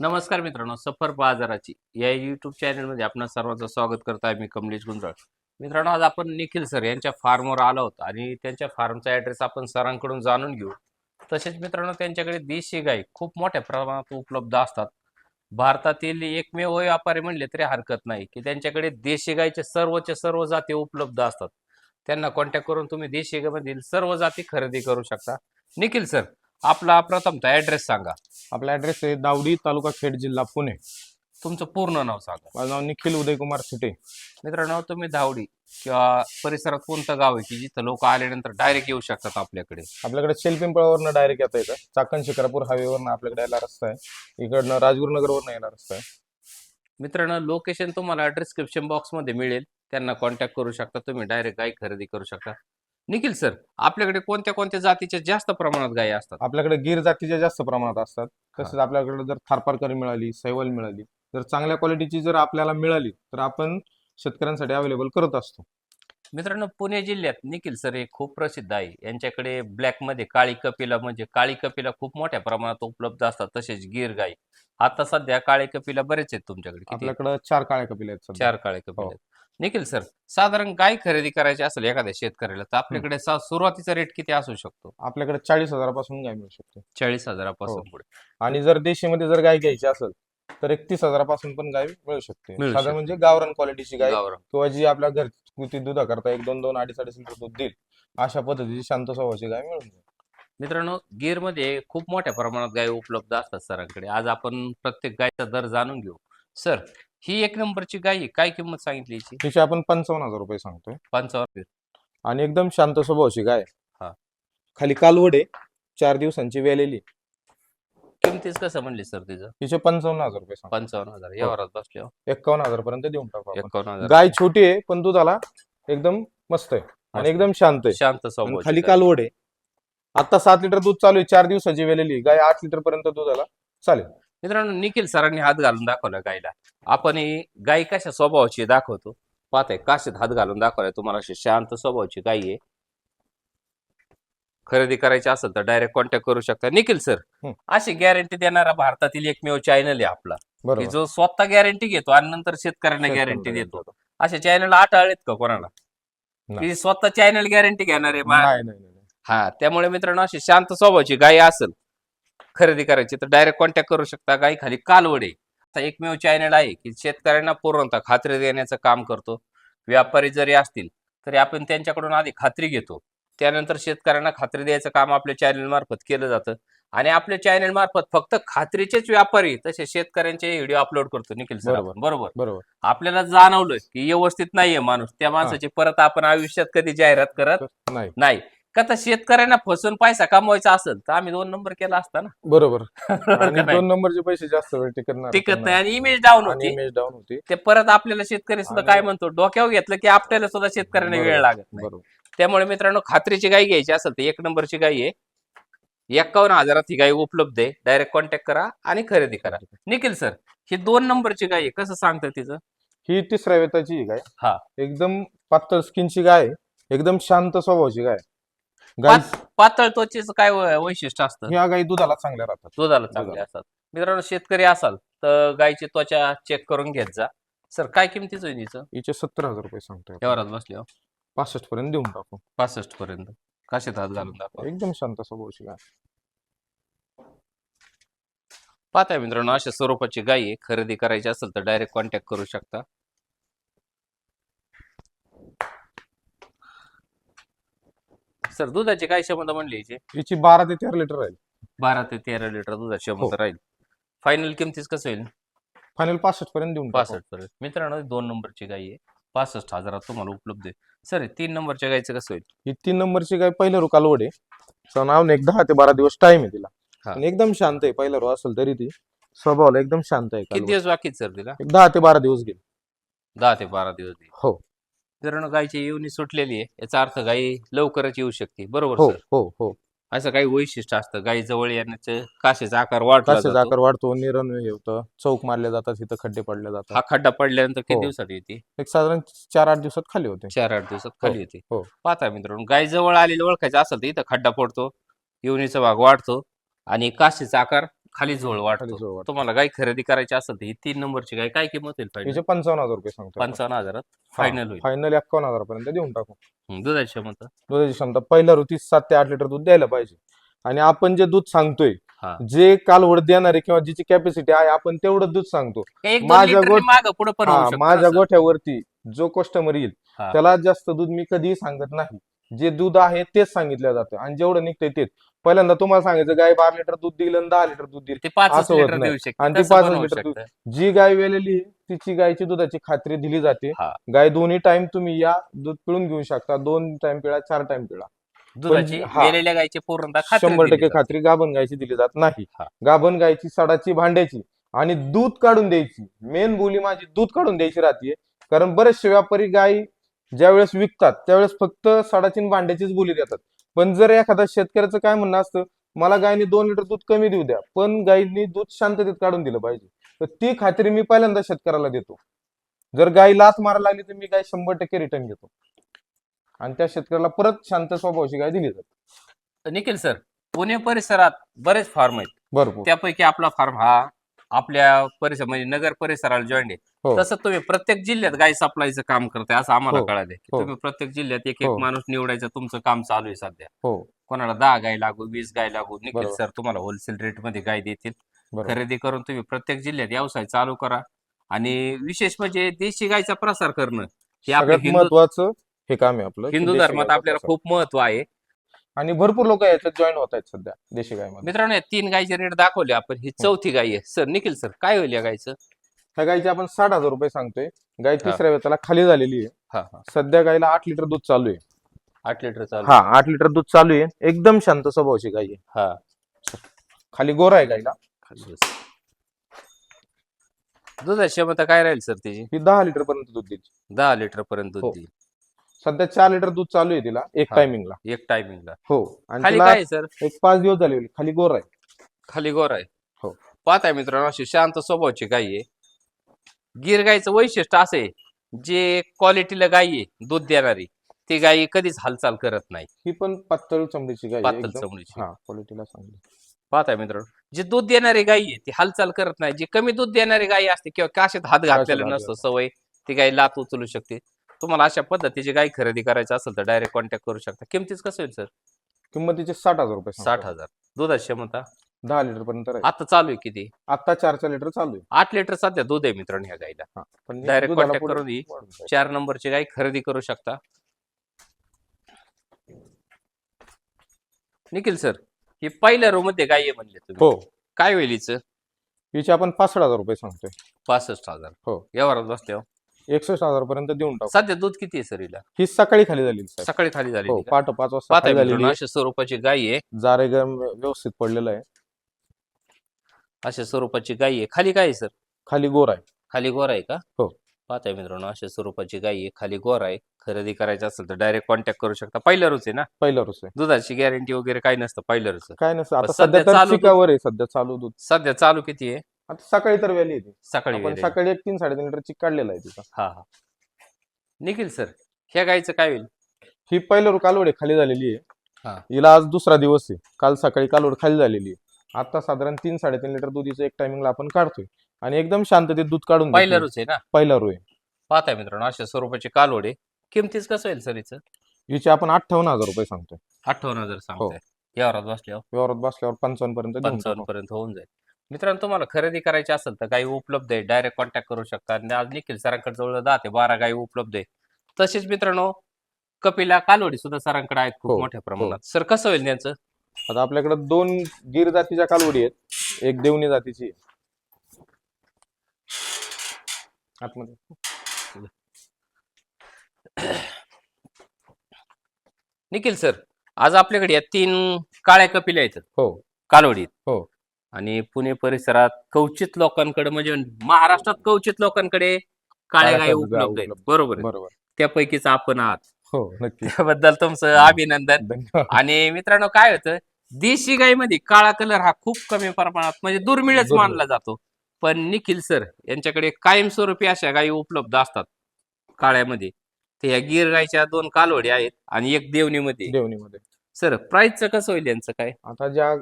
नमस्कार मित्रांनो सफर बाजाराची या युट्यूब चॅनलमध्ये आपण सर्वांचं स्वागत करत आहे मी कमलेश गुंजाळ. मित्रांनो आज आपण निखिल सर यांच्या फार्मवर आलो होतो आणि त्यांच्या फार्मचा ॲड्रेस आपण सरांकडून जाणून घेऊ. तसेच मित्रांनो त्यांच्याकडे देशी गाई खूप मोठ्या प्रमाणात उपलब्ध असतात. भारतातील एकमेव व्यापारी म्हणले तरी हरकत नाही की त्यांच्याकडे देशी गाईचे सर्वच्या सर्व जाती उपलब्ध असतात. त्यांना कॉन्टॅक्ट करून तुम्ही देशी गाईमधील सर्व जाती खरेदी करू शकता. निखिल सर आपला प्रथमतः ॲड्रेस सांगा. आपला ऍड्रेस आहे दावडी तालुका खेड जिल्हा पुणे. तुमचं पूर्ण नाव सांगा. माझं नाव निखिल उदयकुमार सुटे. मित्रांनो तुम्ही धावडी किंवा परिसरात कोणतं गाव आहे की जिथं लोक आल्यानंतर डायरेक्ट येऊ शकतात आपल्याकडे? आपल्याकडे शेलपिंपळावरनं डायरेक्ट येता येतं चाकण शिक्रापूर हायवेवरनं आपल्याकडे यायला रस्ता आहे. इकडनं राजगुरुनगरवरनं यायला रस्ता आहे. मित्रांनो लोकेशन तुम्हाला डिस्क्रिप्शन बॉक्समध्ये मिळेल. त्यांना कॉन्टॅक्ट करू शकता. तुम्ही डायरेक्ट गाय खरेदी करू शकता. निखिल सर आपल्याकडे कोणत्या कोणत्या जातीच्या जास्त प्रमाणात गायी असतात आपल्याकडे गिर जातीच्या जास्त प्रमाणात असतात तसेच आपल्याकडे जर थारपारकरी मिळाली सैवल मिळाली जर चांगल्या क्वालिटीची जर आपल्याला मिळाली तर आपण शेतकऱ्यांसाठी अवेलेबल करत असतो मित्रांनो पुणे जिल्ह्यात निखिल सर हे खूप प्रसिद्ध आहे यांच्याकडे ब्लॅकमध्ये काळी कपिला म्हणजे काळी कपिला खूप मोठ्या प्रमाणात उपलब्ध असतात तसेच गिर गाई आता सध्या काळे कपिला बरेच आहेत तुमच्याकडे किती? आपल्याकडे चार काळ्या कपिल्या आहेत सध्या. चार काळे कपिल हो. आहेत. निखिल सर साधारण गाय खरेदी करायची असेल एखाद्या शेतकऱ्याला? तर आपल्याकडे सा- सुरुवातीचा रेट किती असू शकतो? आपल्याकडे चाळीस हजारापासून गाय मिळू शकते. चाळीस हजारापासून हो. पुढे. आणि जर देशीमध्ये जर गाय घ्यायची असेल तर एकतीस हजारापासून पण गाय मिळू शकते. मिळू साधारण शकते. म्हणजे गावरान क्वालिटीची गाय. गावरान. किंवा जी आपल्या घरगुती दुधा करता एक दोन दोन अडीच अडीच लिटर दूध देईल अशा पद्धतीची शांत स्वभावाची गाय मिळून जाईल. मित्रांनो गिरमध्ये खूप मोठ्या प्रमाणात गाय उपलब्ध असतात सरांकडे. आज आपण प्रत्येक गायचा दर जाणून घेऊ. सर ही एक नंबरची गाय आहे. काय किंमत सांगितली याची? तिचे आपण पंचावन्न हजार रुपये सांगतोय. पंचावन्न आणि एकदम शांत स्वभावाची गाय हा. खाली कालवडे चार दिवसांची वेलेली किमतीच कसं म्हणली सर तिचं? तिचे पंचावन्न हजार रुपये पंचावन्न हजार. यावरात बसले. एक्कावन्न हजार पर्यंत देऊन टाकू आपण. एकावन्न हजार. गाय छोटी आहे पण दुधाला एकदम मस्त आहे. आणि मस्त. एकदम शांत आहे. शांत आणि स्वभावाची खाली. कालवड आहे. आता सात लिटर दूध चालू आहे. चार दिवसाची वेलेली गाय आठ लिटर पर्यंत दुधाला चालेल. मित्रांनो निखिल सरांनी हात घालून दाखवला गायला. आपण ही गाय कशा स्वभावाची दाखवतो. पाहताय काशीत हात घालून दाखवलाय. तुम्हाला अशी शांत स्वभावाची गाय आहे. खरेदी करायची असेल तर डायरेक्ट कॉन्टॅक्ट करू शकता. निखिल सर. अशी गॅरंटी देणारा भारतातील एकमेव चॅनल आहे आपला. की जो स्वतः गॅरंटी घेतो आणि नंतर शेतकऱ्यांना गॅरंटी देतो. अशा चॅनल आठ आळेत का कोणाला. की स्वतः चॅनल गॅरंटी घेणार आहे. हा त्यामुळे मित्रांनो अशी शांत स्वभावाची गाय असेल खरेदी करायची तर डायरेक्ट कॉन्टॅक्ट करू शकता गाय खाली कालवडे. आता एकमेव चॅनल आहे की शेतकऱ्यांना पूर्णतः खात्री देण्याचं काम करतो. व्यापारी जरी असतील तरी आपण त्यांच्याकडून आधी खात्री घेतो. त्यानंतर शेतकऱ्यांना खात्री द्यायचं काम आपल्या चॅनल मार्फत केलं जातं. आणि आपल्या चॅनल मार्फत फक्त खात्रीचेच व्यापारी तसे शेतकऱ्यांचे व्हिडिओ अपलोड करतो निखिल सर बरोबर. बरोबर? आपल्याला जाणवलं की व्यवस्थित नाहीये माणूस. त्या माणसाची परत आपण आयुष्यात कधी जाहिरात करत नाही. का तर शेतकऱ्यांना फसून पैसा कमवायचा असेल तर आम्ही दोन नंबर केला असता ना. बरोबर. आणि नाही? दोन नंबरचे पैसे जास्त वेळ टिकणार टिकत नाही आणि इमेज डाऊन होती. इमेज डाऊन होती. ते परत आपल्याला शेतकरी सुद्धा काय म्हणतो डोक्यावर घेतलं की आपल्याला सुद्धा शेतकऱ्यांना वेळ. लागत नाही. बरोबर. त्यामुळे मित्रांनो खात्रीची गाय घ्यायची असेल तर एक नंबरची गाय आहे. एक्कावन्न हजारात ही गाय उपलब्ध आहे. डायरेक्ट कॉन्टॅक्ट करा आणि खरेदी करा. निखिल सर ही दोन नंबरची गाय आहे. कसं सांगतं तिचं? ही तिसऱ्या वेताची ही गाय. हा. एकदम पातळ स्किनची गाय. एकदम शांत स्वभावाची गाय पात- पातळ त्वचेचं काय वै- वैशिष्ट्य असतं. ह्या गाई दुधाला चांगल्या राहतात. दुधाला चांगले दुधाला. असतात. मित्रांनो शेतकरी असाल तर गायची त्वचा चेक करून घेत जा. सर काय किमतीचं आहे तिचं हिचे सत्तर हजार रुपये सांगतोय आपण. व्यवहारात बसले पासष्ट पर्यंत देऊन टाकू. पासष्ट पर्यंत. कशात हात घालून दाखवा. एकदम शांत स्वभावाची गाय पाहताय मित्रांनो अशा स्वरूपाची गाय खरेदी करायची असेल तर डायरेक्ट कॉन्टॅक्ट करू शकता. सर दुधाची काय क्षमता म्हणली याची? हिची बारा ते तेरा लिटर राहील. बारा ते तेरा लिटर दुधाची हो. क्षमता राहील. फायनल किमतीच कसं होईल? फायनल पासष्ट पर्यंत देऊन टाकू. पासष्ट पर्यंत. मित्रांनो ही दोन नंबरची गाय आहे. पासष्ट हजारात तुम्हाला उपलब्ध आहे. सर तीन नंबरच्या गायचं कसं होईल? ही तीन नंबरची गाय पहिलं रो कालवड आहे तिचं नाव नाही, एक दहा ते बारा दिवस टाइम आहे तिला. हा. आणि एकदम शांत आहे. पहिलं रो असेल तरी ती. स्वभावाला एकदम शांत आहे किती कालवड. दिवस बाकी सर तिला? एक दहा ते बारा दिवस घेईल. दहा ते बारा दिवस देईल. हो. मित्रांनो गायची येवणी सुटलेली आहे. याचा अर्थ गाय लवकरच येऊ शकते. बरोबर हो सर? हो हो. असं काही वैशिष्ट्य असतं? गाई जवळ येण्याचं काशीचा आकार वाढला काशीचा जातो. आकार वाढतो निरण हे होतं. चौक मारले जातात तिथं खड्डे पडले जातात. हा खड्डा पडल्यानंतर किती हो. दिवसात येते? एक साधारण चार आठ दिवसात खाली होते. चार आठ दिवसात खाली येते हो. पाहता मित्रांनो गाय जवळ आलेली ओळखायचं असेल तर इथं खड्डा पडतो येवणीचा भाग वाढतो आणि काशीचा आकार खाली वाटतो. जोड वाटतो. तुम्हाला गाय खरेदी करायची असेल तर ही तीन नंबरची गाय काय किंमत होईल फायनल हिचे पंचावन्न हजार रुपये सांगतो पंचावन्न हजारात फायनल होईल. फायनल एक्कावन्न हजारापर्यंत देऊन टाकू. हं, दुधाची क्षमता? दुधाची क्षमता पहिल्या ऋतीत सात ते आठ लिटर दूध द्यायला पाहिजे. आणि आपण जे दूध सांगतोय हा. जे कालवड देणारे किंवा जिची कॅपॅसिटी आहे आपण तेवढं दूध सांगतो. एक दोन माझ्या मागं पुढं पण हा, शकतं माझ्या असं. गोठ्यावरती जो कस्टमर येईल हा. त्याला जास्त दूध मी कधीही सांगत नाही. जे दूध आहे तेच सांगितलं जातं. आणि जेवढं निघतंय तेच. पहिल्यांदा तुम्हाला सांगायचं गाय बारा लिटर दूध देईल आणि दहा लिटर दूध देईल ते पाच असं होत लिटर नाही. देऊ शकते आणि ती तसं पाच पण होऊ लिटर दूध- शकतं. जी गाय वेलेली आहे, तिची गायची दुधाची खात्री दिली जाते हा. गाय दोन्ही टाइम तुम्ही या दूध पिळून घेऊ शकता दोन टाइम पिळा चार टाइम पिळा दुधाची हा. वेलेल्या गायची पूर्णतः खात्री शंभर दिली टक्के जाते. खात्री गाभण गायची दिली जात नाही हा. गाभण गायची सडाची भांड्याची आणि दूध काढून द्यायची मेन बोली माझी दूध काढून द्यायची राहते कारण बरेचसे व्यापारी गाय ज्यावेळेस विकतात त्यावेळेस फक्त सडाची आणि भांड्याचीच बोली देतात पण जर एखादा शेतकऱ्याचं काय म्हणणं असतं मला गायने दोन लिटर दूध कमी देऊ द्या पण गायींनी दूध शांततेत काढून दिलं पाहिजे. तर ती खात्री मी पहिल्यांदा शेतकऱ्याला देतो. जर गाय लाच मारायला लागली तर मी गाय शंभर टक्के रिटर्न घेतो. आणि त्या शेतकऱ्याला परत शांत स्वभावाची गाय दिली जाते. निखिल सर पुणे परिसरात बरेच फार्म आहेत. भरपूर. त्यापैकी आपला फार्म हा आपल्या परिसर म्हणजे नगर परिसराला जॉईंट आहे हो. तसं तुम्ही प्रत्येक जिल्ह्यात गाय सप्लायचं काम करताय असं आम्हाला हो. कळालंय की हो. तुम्ही प्रत्येक जिल्ह्यात एक एक हो. माणूस निवडायचं तुमचं काम चालू आहे सध्या हो कोणाला दहा गाय लागू वीस गाय लागू निखिल बरोबर. सर तुम्हाला होलसेल रेटमध्ये गाय देतील बरोबर खरेदी करून तुम्ही प्रत्येक जिल्ह्यात व्यवसाय चालू करा आणि विशेष म्हणजे देशी गायचा प्रसार करणं हे सगळ्यात हिंदू महत्वाचं हे काम आहे आपलं की हिंदू देशी धर्मात गायचा आपल्याला प्रसार. खूप महत्त्व आहे आणि भरपूर लोक याच्यात जॉईन होत आहेत सध्या देशी गायमध्ये मित्रांनो या तीन गायचे रेट दाखवले आपण. ही चौथी गाय आहे. सर निखिल सर काय होईल या गायचं ह्या गायचे आपण साठ हजार रुपये सांगतोय. गाय हा. तिसऱ्या वेळेला खाली झालेली आहे. हा हा. सध्या गायला आठ लिटर दूध चालू आहे. आठ लिटर चालू हा आठ लिटर दूध चालू आहे. एकदम शांत स्वभावाची गाय आहे. हा. खाली गोरा आहे गायला. दुधाची क्षमता काय राहील सर तिची? ही दहा लिटर पर्यंत दूध देईल. दहा लिटर पर्यंत दूध हो. देईल. सध्या चार लिटर दूध चालू आहे तिला एक हा. टायमिंगला एक टायमिंगला हो. आणि खाली तिला काय आहे सर? एक पाच दिवस झाले खाली गोरा आहे. खाली गोर आहे. हो. पाहताय मित्रांनो अशी शांत स्वभावाची गाय आहे. गिर गायचं वैशिष्ट्य असं आहे जे क्वालिटीला गाय आहे दूध देणारी ती गाय कधीच हालचाल करत नाही. ही पण पातळ चमडीची गाय आहे पातळ एकदम. चमडीची. हा क्वालिटीला चांगली. पाहताय मित्रांनो जे दूध देणारी गाय आहे ती हालचाल करत नाही. जी कमी दूध देणारी गाय असते किंवा काशात हात घातलेला हात नसतो. सवय ती गाय लात उचलू शकते. तुम्हाला अशा पद्धतीची गाय खरेदी करायची असेल तर डायरेक्ट कॉन्टॅक्ट करू शकता. किमतीच कसं होईल सर किंमतीचे साठ हजार रुपये साठ. हजार. दुधाची क्षमता दहा लिटर पर्यंत राहील. आता चालू आहे किती? आता चार चार लिटर चालू आहे. आठ लिटर सध्या दूध आहे मित्रांनो ह्या गायला पण Direct दुधाला contact पुढे करून ही. चार नंबरची गाय खरेदी करू शकता. निखिल सर ही पहिल्या रो मध्ये गाय आहे म्हणले तुम्ही. हो. काय होईल हिचं? हिचे आपण पासष्ट हजार रुपये सांगतोय. पासष्ट हजार. हो. व्यवहारात बसल्यावर एकसष्ट हजार पर्यंत देऊन टाकू. सध्या दूध किती आहे सर हिला ही सकाळी खाली साहेब. सकाळी खाली झाली हो पहाटे पाच वाजता खाली झालेली आहे. अशा स्वरूपाची गाय आहे. जारे गरम व्यवस्थित पडलेलं आहे. अशा स्वरूपाची गाय आहे. खाली काय आहे सर? खाली गोर आहे. खाली गोर आहे का? हो. पाहताय मित्रांनो अशा स्वरूपाची गाय आहे. खाली गोर आहे. खरेदी करायचं असेल तर डायरेक्ट कॉन्टॅक्ट करू शकता. पहिल्या रोज आहे ना? पहिला रुस आहे. दुधाची गॅरंटी वगैरे काही नसतं पहिल्या रोज काय नसतं. आता सध्या सध्या तर चालू दूध- आहे सध्या चालू दूध. सध्या चालू किती आहे? आता सकाळी तर व्हॅली येते. सकाळी आपण वेळेला. सकाळी एक तीन साडेतीन लिटर चिक काढलेला आहे तिचा हा हा. निखिल सर ह्या गायचं काय होईल? ही पहिलं कालवड खाली झालेली हा. आहे हिला आज दुसरा दिवस आहे. काल सकाळी कालवड खाली झालेली आहे. आता साधारण तीन साडेतीन लिटर दुधीचं एक टायमिंगला आपण काढतोय. आणि एकदम शांततेत दूध काढून देतोय. रोज आहे ना? पहिला रो आहे. पाहताय मित्रांनो अशा स्वरूपाची कालवड किमतीच कसं होईल सर हिचं? हिचे आपण अठ्ठावन्न हजार रुपये सांगतोय. अठ्ठावन्न हजार सांगताय. यावरात बसल्यावर? व्यवहारात बसल्यावर पंचावन्न पर्यंत देऊन पंचावन्न टाकू. पर्यंत होऊन जाईल. मित्रांनो तुम्हाला खरेदी करायची असेल तर गाई उपलब्ध आहे. डायरेक्ट कॉन्टॅक्ट करू शकता. आणि आज निखिल सरांकडे जवळ दहा ते बारा गाई उपलब्ध आहे. तसेच मित्रांनो कपिला कालवडी सुद्धा सरांकडे आहेत खूप हो, मोठ्या प्रमाणात. सर कसं होईल त्यांचं? आता आपल्याकडे दोन गिर जातीच्या कालवडी आहेत. एक देवणी जातीची आहे. आतमध्ये. निखिल सर आज आपल्याकडे या तीन काळ्या कपिल्या आहेत. हो. कालवडीत हो. आणि पुणे परिसरात कवचित लोकांकडे म्हणजे महाराष्ट्रात कवचित लोकांकडे काळ्या गायी उपलब्ध आहेत. बरोबर आहे. बरोबर. त्यापैकीच आपण आहात. हो नक्की. त्याबद्दल तुमचं अभिनंदन. धन्यवाद. आणि मित्रांनो काय होतं? देशी गायमध्ये काळा कलर हा खूप कमी प्रमाणात म्हणजे दुर्मिळच दुर्मिळ. मानला जातो. पण निखिल सर यांच्याकडे कायमस्वरूपी अशा गायी उपलब्ध असतात काळ्यामध्ये. ते ह्या गिर गायच्या दोन कालवडी आहेत आणि एक देवणीमध्ये. देवणीमध्ये. सर प्राइसचं कसं होईल यांचं काय? आता ज्या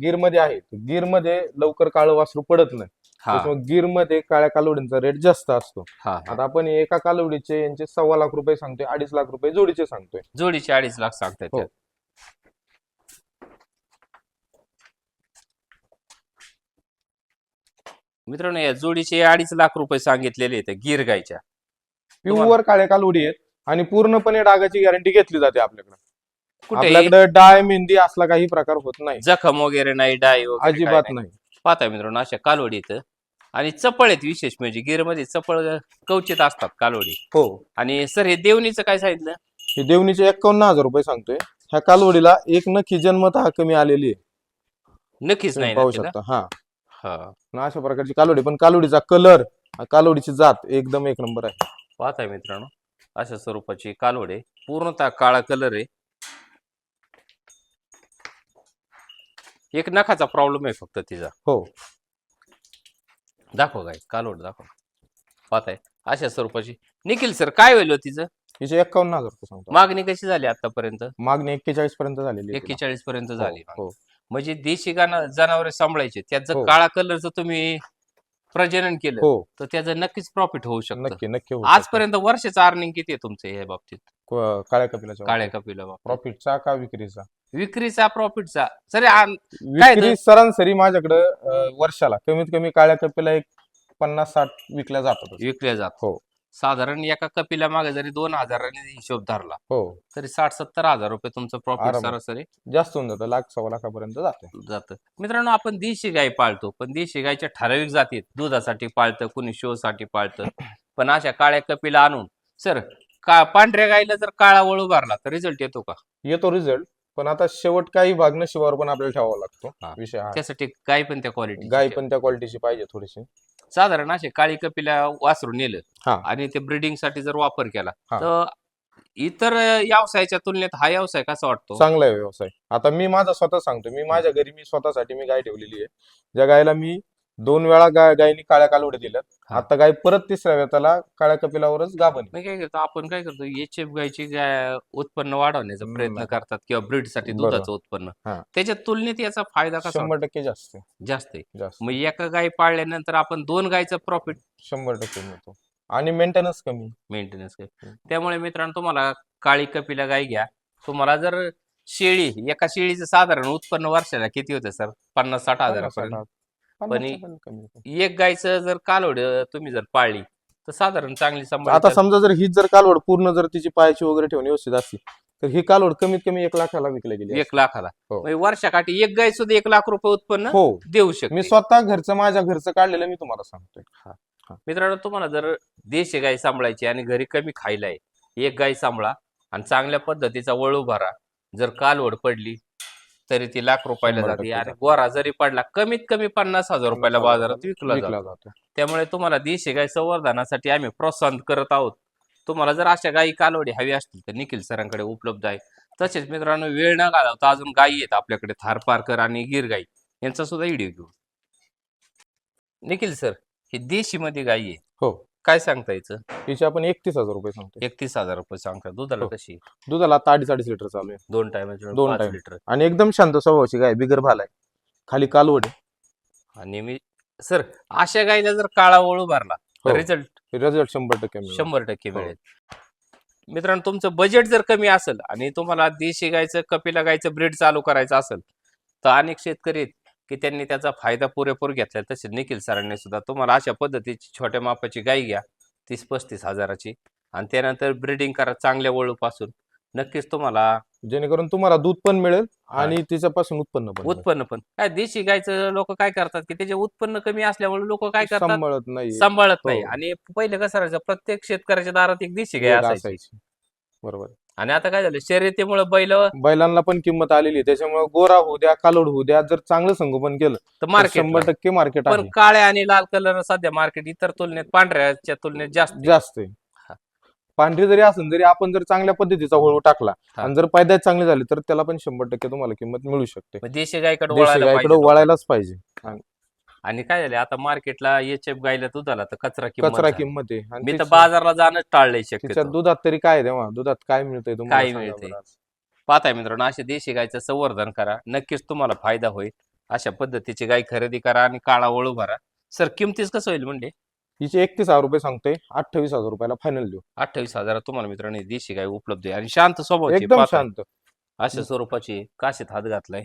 गिरमध्ये आहे गिरमध्ये लवकर काळं वासरू पडत नाही. हा. त्याच्यामुळे मध्ये काळ्या कालवडींचा रेट जास्त असतो. हा आता आपण एका कालवडीचे यांचे सव्वा लाख रुपये सांगतोय अडीच लाख रुपये जोडीचे सांगतोय. जोडीचे अडीच लाख सांगतायत हो. त्यात. मित्रांनो या जोडीचे अडीच लाख रुपये सांगितलेले आहेत गिर गायच्या. प्युअर काळ्या कालवडी आहेत आणि पूर्णपणे डागाची गॅरंटी घेतली जाते आपल्याकडे. कुठे आपल्याकडे डाय मेहंदी असला काही प्रकार होत नाही. जखम वगैरे नाही डाय वगैरे अजिबात नाही. पाहताय मित्रांनो अशा कालवडी इथं आणि चपळ आहेत विशेष म्हणजे गिरमध्ये चपळ कवचित असतात कालवडी. हो. आणि सर हे देवणीचं काय सांगितलं? हे देवणीचे एकावन्न हजार रुपये सांगतोय. ह्या कालवडीला एक नखी जन्मतः कमी आलेली आहे. नक्कीच तुम्ही नाही पाहू? शकता हा. हा. आणि अशा प्रकारची कालवडी पण कालवडीचा कलर कालवडीची जात एकदम एक नंबर आहे. पाहताय मित्रांनो अशा स्वरूपाची कालवड आहे. पूर्णतः काळा कलर आहे. एक नखाचा प्रॉब्लेम आहे फक्त तिचा. हो. दाखव काय कालवड दाखव. पाहताय? अशा स्वरूपाची. निखिल सर काय होईल हो तिचं? हिचे एकावन्न हजार रुपये सांगतो. मागणी कशी झाली आतापर्यंत? मागणी एक्केचाळीस पर्यंत झालेली आहे. एक्केचाळीस पर्यंत हो, झाली. हो. म्हणजे देशी गाणं जनावरे सांभाळायचे. त्याचं हो. काळा कलरचं तुम्ही प्रजनन केलं हो. तर त्याचं नक्कीच प्रॉफिट होऊ शकतं. नक्की नक्की होऊ शकतं. आजपर्यंत वर्षाचं अर्निंग किती आहे तुमचं या बाबतीत? क- काळ्या कपिलाच्या काळ्या कपिला? प्रॉफिटचा का विक्रीचा? विक्रीचा प्रॉफिटचा सर काय विक्री सरासरी माझ्याकडे वर्षाला. कमीत कमी काळ्या कपिला एक पन्नास साठ विकल्या जातात विकल्या जात हो. साधारण एका कपिला मागे जरी दोन हजाराने हिशोब धरला हो. तरी साठ सत्तर हजार रुपये तुमचं प्रॉफिट आरामात. सरासरी जास्त होऊन जातं. लाख सव्वा लाखापर्यंत जाते. जातं. मित्रांनो आपण देशी गाय पाळतो पण देशी गायच्या ठराविक जातीत दुधासाठी पाळतं कुणी शो साठी पाळतं. पण अशा काळ्या कपिला आणून सर का पांढऱ्या गायला जर काळा वळू भरला तर रिझल्ट येतो का? येतो रिझल्ट पण आता शेवट काही भाग नशिबावर पण आपल्याला ठेवावा लागतो. विषय हा. त्यासाठी गाय पण त्या क्वालिटी गाय पण त्या क्वालिटीची पाहिजे थोडीशी. साधारण असे काळी कपिला वासरून नेलं हा. आणि ते ब्रिडिंगसाठी जर वापर केला हा. तर इतर व्यवसायाच्या तुलनेत हा व्यवसाय कसा वाटतो? चांगला आहे व्यवसाय. आता मी माझा स्वतः सांगतो. मी माझ्या घरी मी स्वतःसाठी मी गाय ठेवलेली आहे. ज्या गायला मी दोन वेळा गाय गायनी काळ्या कालवडे दिल्यात हा. आता गाय परत तिसऱ्या वेळा त्याला काळ्या कपिलावरच गाभण मग काय करतो आपण काय करतो एच एफ गायची गाय उत्पन्न वाढवण्याचा प्रयत्न. करतात किंवा ब्रीडसाठी बरोबर. दुधाचं उत्पन्न हा. त्याच्या तुलनेत याचा फायदा कसा शंभर टक्के जास्त आहे? जास्त आहे जास्त मग एका गाय पाळल्यानंतर आपण दोन गायचं प्रॉफिट शंभर टक्के मिळतो आणि मेंटेनन्स कमी मेंटेनन्स हम्म. त्यामुळे मित्रांनो तुम्हाला काळी कपिला गाय घ्या तुम्हाला जर शेळी एका शेळीचं साधारण उत्पन्न वर्षाला किती होतं सर पन्नास साठ हजारापर्यंत पन्नासच्या पण पण कमी होतं. एक गायचं जर कालवड तुम्ही जर पाळली तर साधारण चांगली सांभाळ आता समजा जर हीच जर कालवड पूर्ण जर तिची पायाची वगैरे ठेवून व्यवस्थित असती तर ही कालवड कमीत कमी एक लाखाला विकली गेली एक लाखाला. हो. म्हणजे वर्षाकाठी एक गाय सुद्धा एक लाख रुपये उत्पन्न हो. देऊ मी शकते. स्वतः घरचं माझ्या घरचं काढलेलं मी तुम्हाला सांगतोय. मित्रांनो तुम्हाला जर देशी गाय सांभाळायची आणि घरी कमी खायला आहे एक गाय सांभाळा आणि चांगल्या पद्धतीचा वळू भरा. जर कालवड पडली तरी ती लाख रुपयाला शंभर जाते. टक्के आणि जाते. गोरा जरी पडला कमीत कमी पन्नास हजार रुपयाला बाजारात विकला विकला जातो. जातो. त्यामुळे तुम्हाला देशी गाय संवर्धनासाठी आम्ही प्रोत्साहन करत आहोत. तुम्हाला जर अशा गायी कालवडी हवी असतील तर निखिल सरांकडे उपलब्ध आहे. तसेच मित्रांनो वेळ न घालवता अजून गायी आहेत आपल्याकडे थारपारकर आणि गिर गाई. यांचा सुद्धा व्हिडिओ घेऊ. निखिल सर ही देशी मध्ये गायी आहे हो. काय सांगता याचं हिचे आपण एकतीस हजार रुपये सांगतोय एकतीस हजार रुपये सांगता दुधाला हो. कशी दुधाला आता अडीच अडीच लिटर चालू आहे दोन टायमाचे दोन पाच time. लिटर आणि एकदम शांत स्वभावाची गाय बिगर भाल आहे खाली कालवड आहे आणि मी सर अशा गायीला जर काळा वळू भरला तर हो. रिझल्ट रिझल्ट शंभर टक्के मिळेल. शंभर टक्के हो. मिळेल मित्रांनो तुमचं बजेट जर कमी असेल आणि तुम्हाला देशी गायचं कपिला गायचं ब्रीड चालू करायचं असेल तर अनेक शेतकरी आहेत की त्यांनी त्याचा फायदा पुरेपूर घेतला तसेच निखिल सरांनी सुद्धा तुम्हाला अशा पद्धतीची छोट्या मापाची गाय घ्या. तीस पस्तीस हजाराची. आणि त्यानंतर ब्रीडिंग करा चांगल्या वळूपासून नक्कीच तुम्हाला जेणेकरून तुम्हाला दूध पण मिळेल आणि तिच्यापासून उत्पन्न पण. उत्पन्न पण. काय देशी गायचं लोक काय करतात की त्याचे उत्पन्न कमी असल्यामुळे लोक काय करतात? सांभाळत नाही. सांभाळत नाही. हो. आणि पहिले कसं राहायचं? प्रत्येक शेतकऱ्याच्या दारात एक देशी गाय असायची. बरोबर. आणि आता काय झालं? शर्यतीमुळे बैल बैलांना पण किंमत आलेली त्याच्यामुळे गोरा होऊ द्या कालोड होऊ द्या जर चांगलं संगोपन केलं तर मार्केट शंभर टक्के मार्केट पण काळ्या आणि लाल कलर सध्या मार्केट इतर तुलनेत पांढऱ्याच्या तुलनेत जास्त. जास्त आहे. पांढरी जरी असेल जरी आपण जर चांगल्या पद्धतीचा वळू टाकला. आणि जर पैदास चांगली झाली तर त्याला पण शंभर टक्के तुम्हाला किंमत मिळू शकते. देशी गायकडे वळायलाच पाहिजे. आणि काय झालं आता मार्केटला एच एफ गायला दुधाला तर कचरा किंमत कचरा झाली. किंमत आहे. आणि मी तर बाजारला जाणंच टाळलंय शक्यतो. दुधात तरी काय आहे तेव्हा? दुधात काय मिळतंय तुम्हाला काय सांगा मिळतंय? बरं आज. पाहताय मित्रांनो अशा देशी गायचं संवर्धन करा. नक्कीच तुम्हाला फायदा होईल. अशा पद्धतीची गाय खरेदी करा आणि काळा वळू भरा. सर किमतीच कसं होईल म्हणजे? हिचे एकतीस हजार रुपये सांगतोय. अठ्ठावीस हजार रुपयाला फायनल देऊ. अठ्ठावीस हजारात तुम्हाला मित्रांनो ही देशी गाय उपलब्ध आहे. आणि शांत स्वभावाची एकदम. शांत. अशा स्वरूपाची काशीत हात घातलाय.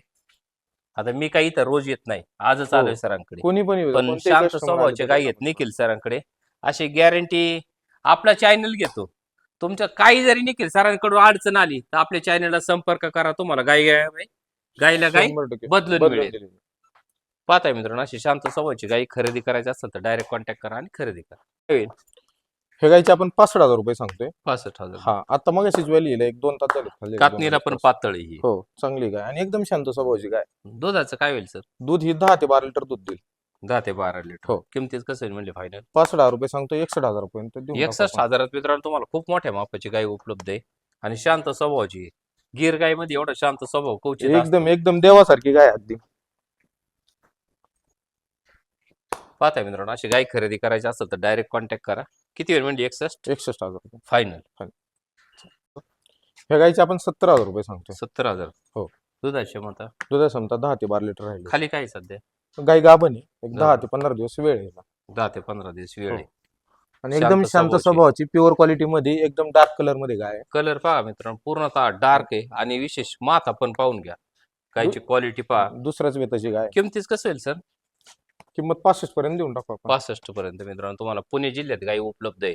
आता मी काही इथं रोज येत नाही. आजच हो. आलोय सरांकडे. कोणी पण येऊ द्या, पण कोणतेही शांत customer स्वभावाचे आले गाय तरी आहेत आपण निखिल सरांकडे. अशी गॅरंटी आपला चॅनल घेतो. तुमच्या काही जरी निखिल सरांकडून अडचण आली तर आपल्या चॅनलला संपर्क करा. तुम्हाला गाय गाय गायला गाय शंभर टक्के. बदलून बदलून मिळेल. दिली. पाहताय मित्रांनो अशी शांत स्वभावाची गाई खरेदी करायची असेल तर डायरेक्ट कॉन्टॅक्ट करा आणि खरेदी करा. हे गायचे आपण पासष्ट हजार रुपये सांगतोय. पासष्ट हजार. हा आता मग अशीच वेळ लिहिलं एक दोन तास झाले खाल्ले एक दोन कातणीला पण. पातळी ही. हो चांगली गाय. आणि एकदम शांत स्वभावाची गाय. दुधाचं काय होईल सर? दूध ही दहा ते बारा लिटर दूध देईल. दहा ते बारा लिटर. हो. किमतीच कसं होईल म्हणजे फायनल पासष्ट हजार रुपये सांगतो एकसष्ट हजार देऊन टाकू एकसष्ट आपण. हजारात मित्रांनो तुम्हाला खूप मोठ्या मापाची गाय उपलब्ध आहे. आणि शांत स्वभावाची आहे. गिर गायमध्ये एवढा शांत स्वभाव कवचित असतो. एकदम एकदम देवासारखी गाय आहे अगदी. पाहताय मित्रांनो अशी गाय खरेदी करायची असेल तर डायरेक्ट कॉन्टॅक्ट करा. किती वेळ म्हणजे एकसष्ट? एकसष्ट हजार रुपये. फायनल ह्या गायचे आपण सत्तर हजार रुपये सांगतोय. सत्तर हजार. हो. दुधाची क्षमता दुधा समजा दहा ते बारा लिटर राहील. खाली काय आहे सध्या? गाय गाभण आहे. एक दहा. ते पंधरा दिवस वेळ आहे हिला. दहा ते पंधरा दिवस वेळ हो. आहे आणि शांत एकदम शांत स्वभावाची. स्वभावाची प्युअर क्वालिटी मध्ये एकदम डार्क कलरमध्ये गाय आहे. कलर पहा मित्रांनो पूर्णतः डार्क आहे आणि विशेष माथा पण पाहून घ्या. गायची क्वालिटी पहा. दुसऱ्याच वेताची गाय. आहे. किमतीच कसं होईल सर किंमत पासष्ट पर्यंत देऊन टाकू आपण. पासष्ट पर्यंत मित्रांनो तुम्हाला पुणे जिल्ह्यात गाई उपलब्ध आहे.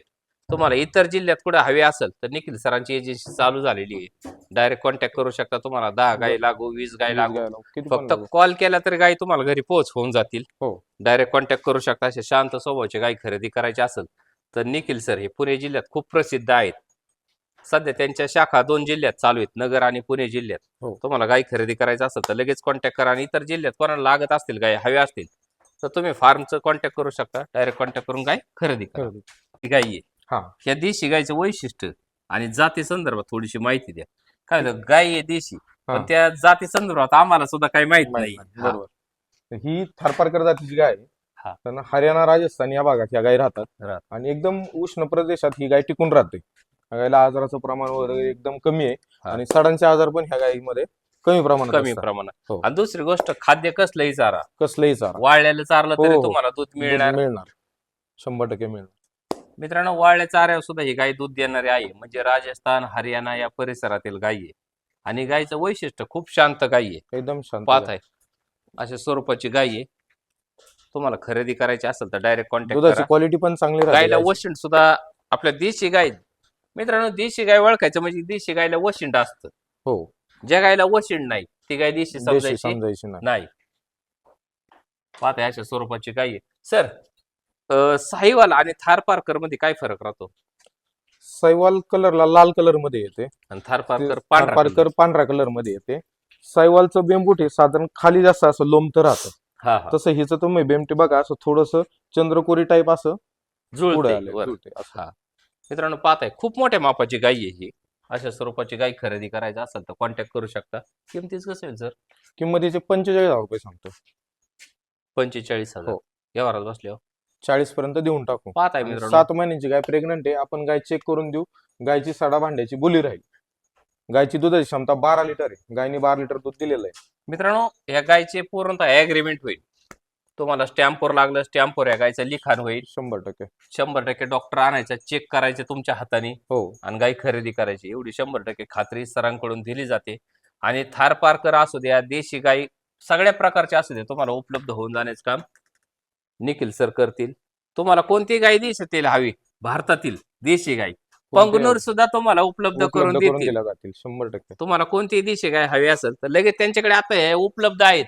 तुम्हाला इतर जिल्ह्यात कुठे हवे असेल तर निखिल सरांची एजन्सी चालू झालेली आहे. डायरेक्ट कॉन्टॅक्ट करू शकता तुम्हाला. दहा गाई लागू वीस लागू. गाय. किती पण फक्त लागू. कॉल केला तरी गाई तुम्हाला घरी पोहोच होऊन जातील. हो. डायरेक्ट कॉन्टॅक्ट करू शकता. असे शांत स्वभावाचे गाई खरेदी करायची असेल तर निखिल सर हे पुणे जिल्ह्यात खूप प्रसिद्ध आहेत. सध्या त्यांच्या शाखा दोन जिल्ह्यात चालू आहेत. नगर आणि पुणे जिल्ह्यात. हो. तुम्हाला गाई खरेदी करायचं असेल तर लगेच कॉन्टॅक्ट करा आणि इतर जिल्ह्यात कोणाला लागत असतील गाय हवे असतील तर तुम्ही फार्मचं कॉन्टॅक्ट करू शकता डायरेक्ट कॉन्टॅक्ट करून गाय खरेदी करा खरेदी. ही गाई आहे हा. या देशी गायचं वैशिष्ट्य आणि जाती संदर्भात थोडीशी माहिती द्या काय गाय आहे देशी हा. पण त्या जाती संदर्भात आम्हाला सुद्धा काही माहीत नाही माहीत नाही. हा. बरोबर ही थारपारकर जातीची गाय आहे. हा. त्यांना हरियाणा राजस्थान या भागात ह्या गायी राहतात राहतात. आणि एकदम उष्ण प्रदेशात ही गाय टिकून राहते ह्या गायला आजाराचं प्रमाण वगैरे एकदम कमी आहे हा. आणि सडांचे आजार पण ह्या गायीमध्ये कमी प्रमाणात कमी असतात. प्रमाणात. हो. आणि दुसरी गोष्ट खाद्य कसलंही चारा. कसलंही चारा. वाळल्याला चारलं तरी हो, हो. तुम्हाला दूध दूध मिळणार. मिळणार. शंभर टक्के मिळणार. मित्रांनो वाळल्या चाऱ्यावर सुद्धा ही गाय दूध देणारी आहे. म्हणजे राजस्थान हरियाणा या परिसरातील गायी आहे. आणि गायचं वैशिष्ट्य खूप शांत गायी आहे. एकदम शांत पाहत. आहे. अशा स्वरूपाची गाय आहे. तुम्हाला खरेदी करायची असेल तर डायरेक्ट कॉन्टॅक्ट दुधाची करा क्वालिटी पण चांगली राहते गायला गायची. वशिंड सुद्धा आपल्या देशी गाय मित्रांनो देशी गाय ओळखायचं म्हणजे देशी गायला वशिंड असतं. हो. ज्या गायला वशिंड नाही. ती गाय देशी देशी समजायची? समजायची नाही. नाही. पाहता अशा स्वरूपाची गाय आहे. सर अं, साहिवाल आणि थार पार्करमध्ये काय फरक राहतो? सैवाल कलरला लाल कलरमध्ये येते. आणि थार पार्कर पांढरा पारकर. पांढऱ्या कलरमध्ये येते. सायवालचं बेंबूट हे साधारण खाली जास्त असं लोमत राहतं. हा हा. तसं हिचं तुम्ही बेमटे बघा असं थोडस चंद्रकोरी टाईप असं पुढे जुळते आलंय, वर. जुळते असं. हा. मित्रांनो पाहताय खूप मोठ्या मापाची गाय आहे ही. अशा स्वरूपाची गाय खरेदी करायची असेल तर कॉन्टॅक्ट करू शकता. किमतीच कसं होईल सर किंमतीचे पंचेचाळीस हजार रुपये सांगतो. पंचेचाळीस हजार? हो. व्यवहारात बसल्यावर चाळीस पर्यंत देऊन टाकू. पाहताय आणि मित्रांनो. सात महिन्यांची गाय प्रेग्नंट आहे. आपण गाय चेक करून देऊ. गायची सडा भांड्याची बोली राहील. गायची दुधाची क्षमता बारा लिटर आहे. गायने बारा लिटर दूध दिलेलं आहे. मित्रांनो या गायचे पूर्णतः ऍग्रीमेंट होईल. तुम्हाला स्टॅम्पवर लागलं स्टॅम्पवर या गायचं लिखाण होईल. शंभर टक्के. शंभर टक्के डॉक्टर आणायचा चेक करायचे तुमच्या हाताने. हो. आणि गाय खरेदी करायची. एवढी शंभर टक्के खात्री सरांकडून दिली जाते. आणि थार पारकर असू द्या देशी गाय सगळ्या प्रकारचे असू द्या तुम्हाला उपलब्ध होऊन जाण्याचं काम निखिल सर करतील. तुम्हाला कोणती गाय देशातील हवी? भारतातील देशी गाय. पंगनूर सुद्धा तुम्हाला उपलब्ध करून देतील. शंभर टक्के. तुम्हाला कोणती देशी गाय हवी असेल तर लगेच त्यांच्याकडे आता हे उपलब्ध आहेत.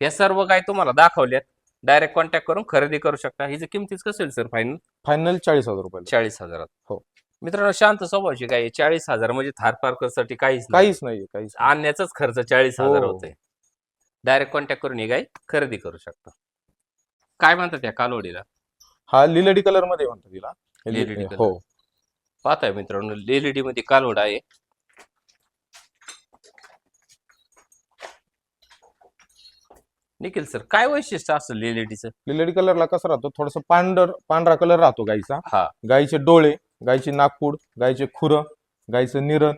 या सर्व गाय तुम्हाला दाखवल्यात. डायरेक्ट कॉन्टॅक्ट करून खरेदी करू शकता. हिची किमतीच कसं होईल सर फायनल फायनल चाळीस हजार रुपये चाळीस हजारात. हो. मित्रांनो शांत स्वभावाची गाय चाळीस हजार म्हणजे थार पार्करसाठी काहीच नाही. काहीच नाहीये काहीच नाही. आणण्याचाच खर्च चाळीस हजार हो. होते डायरेक्ट कॉन्टॅक्ट करून ही गाय खरेदी करू शकता. काय म्हणतात या कालवडीला? हा लिलडी कलरमध्ये म्हणतो तिला लिलडी color. हो पाहताय मित्रांनो एलईडी मध्ये कालवड आहे. निखिल सर काय वैशिष्ट्य असतं एलईडीचं लिलडी कलरला कसं राहतो? थोडस पांढर पांढरा कलर राहतो गाईचा. हा. गाईचे डोळे गाईची नागपूड गाईचे खुरं गाईचं निरण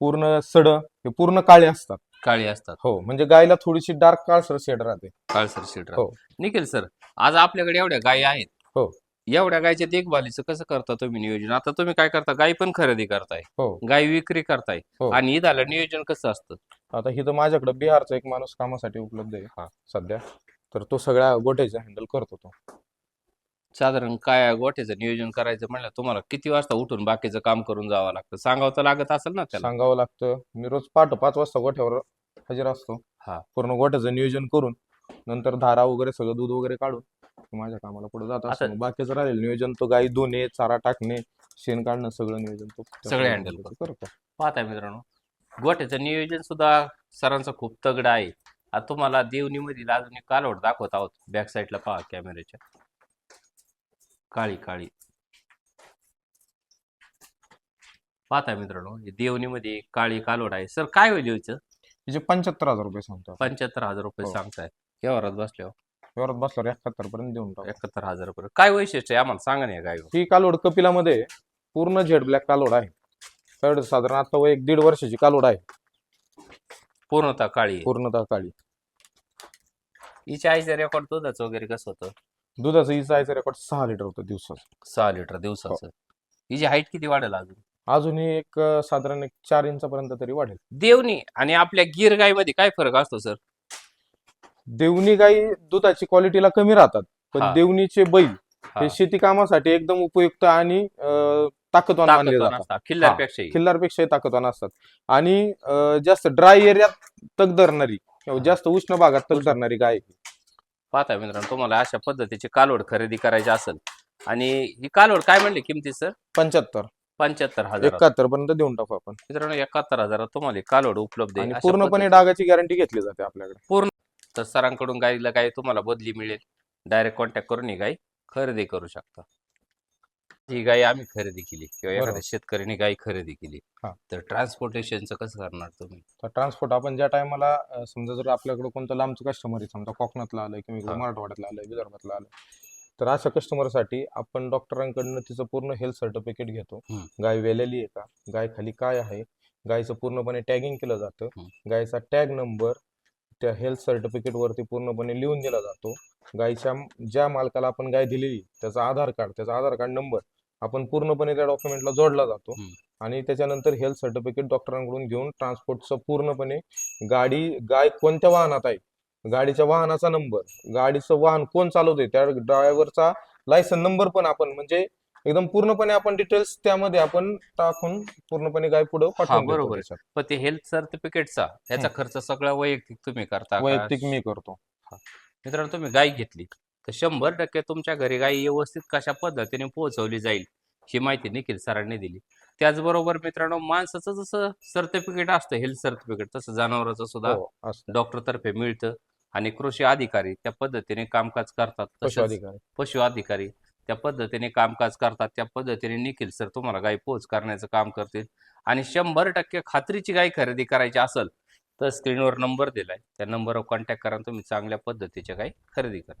पूर्ण सड हे पूर्ण काळे असतात. काळी असतात. हो म्हणजे गायला थोडीशी डार्क काळसर शेड राहते. काळसर सीड हो. निखिल सर आज आपल्याकडे एवढ्या गायी आहेत. हो. एवढ्या गायच्या देखभालीचं कसं करता तुम्ही नियोजन? आता तुम्ही काय करता? गाय पण खरेदी करताय. हो. गाय विक्री करताय. हो. आणि ईदाला नियोजन कसं असतं? आता इथं माझ्याकडे बिहारचा एक माणूस कामासाठी उपलब्ध आहे. हा. सध्या. तर तो सगळ्या गोठ्याचा हँडल करतो तो. साधारण काय गोठ्याचं नियोजन करायचं म्हणलं तुम्हाला किती वाजता उठून बाकीचं काम करून जावं लागतं? सांगावं तर लागत असेल ना त्याला. सांगावं लागतं. मी रोज पहाटे पाच वाजता गोठ्यावर हजर असतो. हा. पूर्ण गोठ्याचं नियोजन करून नंतर धारा वगैरे सगळं दूध वगैरे काढून माझ्या कामाला पुढे जात असतो. मग बाकीचं राहिलेलं नियोजन तो गाई धुणे चारा टाकणे शेण काढणं सगळं नियोजन तो सगळे handle गोष्टी करतो. पाहताय मित्रांनो गोठ्याचं नियोजन सुद्धा सरांचं खूप तगड आहे. आता तुम्हाला देवणीमधील अजून एक कालवड दाखवत आहोत. बॅक साईडला पहा कॅमेऱ्याच्या काळी काळी. पाहताय मित्रांनो हे देवणीमध्ये काळी कालवड आहे. सर काय होईल याचं? तिचे पंच्याहत्तर हजार रुपये सांगतो. पंच्याहत्तर हजार रुपये हो. सांगताय. व्यवहारात बसल्यावर व्यवहारात बसल्यावर एकाहत्तर पर्यंत देऊन टाकू. एकाहत्तर हजार रुपये. काय वैशिष्ट्य आहे? आम्हाला सांगा ना या गायीवर ही कालोड कपिलामध्ये पूर्ण झेड ब्लॅक कालोड आहे. त्यावेळेस साधारण आता वय एक दीड वर्षाची कालोड आहे. पूर्णतः काळी. पूर्णतः काळी हिच्या आईचं रेकॉर्ड दुधाचं वगैरे कसं होतं? दुधाचं हिचं आयचं रेकॉर्ड सहा लिटर होतं दिवसाचं. सहा लिटर दिवसाचं. हिची हाईट किती वाढेल अजून? अजूनही एक अं, साधारण एक चार इंचापर्यंत तरी वाढेल. देवणी आणि आपल्या गिर गायमध्ये काय फरक असतो सर? देवणी गाई दुधाची क्वालिटीला कमी राहतात. पण हा. देवणीचे बैल हा. हे शेती कामासाठी एकदम उपयुक्त आणि अं, ताकदवान मानले जातात. असतात. खिल्लारपेक्षाही खिल्लारपेक्षाही ताकदवान असतात. आणि जास्त ड्राय एरियात तग धरणारी. जास्त उष्ण भागात तग धरणारी गाय. पाहता मित्रांनो तुम्हाला अशा पद्धतीची कालोड खरेदी करायची असेल आणि ही कालोड काय म्हणली किमती सर? पंच्याहत्तर. पंच्याहत्तर हजार एकाहत्तर पर्यंत देऊन टाकू आपण. मित्रांनो एकाहत्तर हजारात तुम्हाला कालोड उपलब्ध आहे. पूर्णपणे डागाची गॅरंटी घेतली जाते आपल्याकडे. तर सरांकडून गाईला गाय तुम्हाला बदली मिळेल. डायरेक्ट कॉन्टॅक्ट करून ही गाय खरेदी करू शकता. ही गाय आम्ही खरेदी केली किंवा एखाद्या. शेतकऱ्याने गाय खरेदी केली हा. तर ट्रान्सपोर्टेशनचं कसं करणार तुम्ही तर ट्रान्सपोर्ट आपण ज्या टायमाला समजा जर आपल्याकडे कोणतं लांबचं कस्टमर आहे समजा कोकणातलं आलंय किंवा इकडे हा. मराठवाड्यातलं आलंय विदर्भातलं आलंय तर अशा कस्टमरसाठी आपण डॉक्टरांकडनं तिचं पूर्ण हेल्थ सर्टिफिकेट घेतो हम्म. गाय वेलेली आहे का गाय खाली काय आहे गायचं पूर्णपणे टॅगिंग केलं जातं हम्म. गायचा टॅग नंबर त्या हेल्थ सर्टिफिकेट वरती पूर्णपणे लिहून दिला जातो गायच्या ज्या मालकाला आपण गाय दिलेली त्याचा आधार कार्ड त्याचा आधार कार्ड नंबर आपण पूर्णपणे त्या डॉक्युमेंटला जोडला जातो. आणि त्याच्यानंतर हेल्थ सर्टिफिकेट डॉक्टरांकडून घेऊन ट्रान्सपोर्टचं पूर्णपणे गाडी गाय कोणत्या वाहनात आहे? गाडीच्या वाहनाचा नंबर गाडीचं वाहन कोण चालवतोय? त्या ड्रायव्हरचा लायसन नंबर पण आपण म्हणजे एकदम पूर्णपणे आपण डिटेल्स त्यामध्ये आपण टाकून पूर्णपणे गाय पुढे बरोबर. पण ते हेल्थ सर्टिफिकेटचा त्याचा खर्च सगळा वैयक्तिक तुम्ही करता? वैयक्तिक मी करतो. मित्रांनो तुम्ही गाय घेतली. तर शंभर टक्के तुमच्या घरी गाय व्यवस्थित कशा पद्धतीने पोहोचवली जाईल ही माहिती निखिल सरांनी दिली. त्याचबरोबर मित्रांनो माणसाचं जसं सर्टिफिकेट असतं हेल्थ सर्टिफिकेट तसं जनावराचं सुद्धा हो डॉक्टर तर्फे मिळतं. आणि कृषी अधिकारी त्या पद्धतीने कामकाज करतात पशु तसंच अधिकारी. पशु अधिकारी त्या पद्धतीने कामकाज करतात त्या पद्धतीने निखिल सर तुम्हाला गाय पोच करण्याचं काम करतील. आणि शंभर टक्के खात्रीची गाय खरेदी करायची असेल तर स्क्रीनवर नंबर दिलाय. त्या नंबरवर कॉन्टॅक्ट करा तुम्ही चांगल्या पद्धतीच्या गाय खरेदी करा.